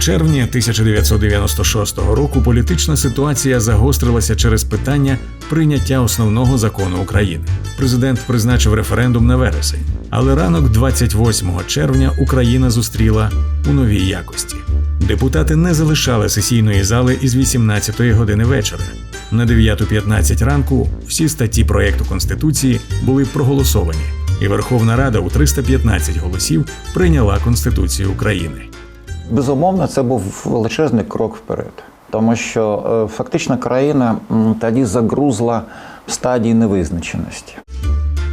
червні 1996 року політична ситуація загострилася через питання прийняття основного закону України. Президент призначив референдум на вересень, але ранок 28 червня Україна зустріла у новій якості. Депутати не залишали сесійної зали із 18-ї години вечора. На 9.15 ранку всі статті проекту Конституції були проголосовані, і Верховна Рада у 315 голосів прийняла Конституцію України. Безумовно, це був величезний крок вперед, тому що е, фактично країна тоді загрузла в стадії невизначеності.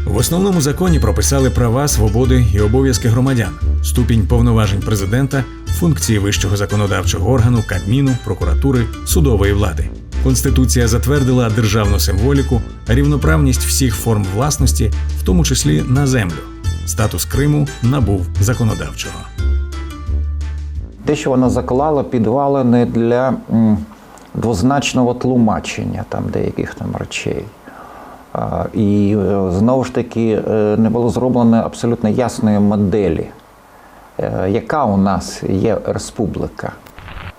В основному законі прописали права, свободи і обов'язки громадян, ступінь повноважень президента, функції вищого законодавчого органу, Кабміну, прокуратури, судової влади. Конституція затвердила державну символіку, рівноправність всіх форм власності, в тому числі на землю. Статус Криму набув законодавчого. Те, що вона заклала, підвали не для двозначного тлумачення там деяких там речей. І е, знову ж таки е, не було зроблено абсолютно ясної моделі, е, яка у нас є республіка.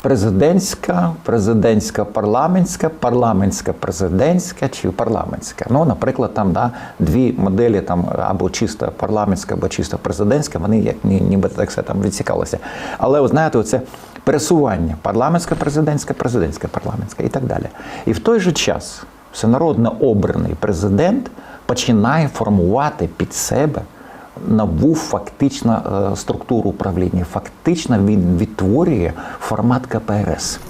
Президентська, президентська парламентська, парламентська президентська чи парламентська. Ну, наприклад, там да, дві моделі там або чисто парламентська, або чисто президентська, вони як ні- ніби так все там відсікалися. Але ви знаєте, оце пересування парламентська, президентська, президентська, парламентська і так далі. І в той же час всенародно обраний президент починає формувати під себе набув фактично е, структуру управління. Фактично він відтворює формат КПРС.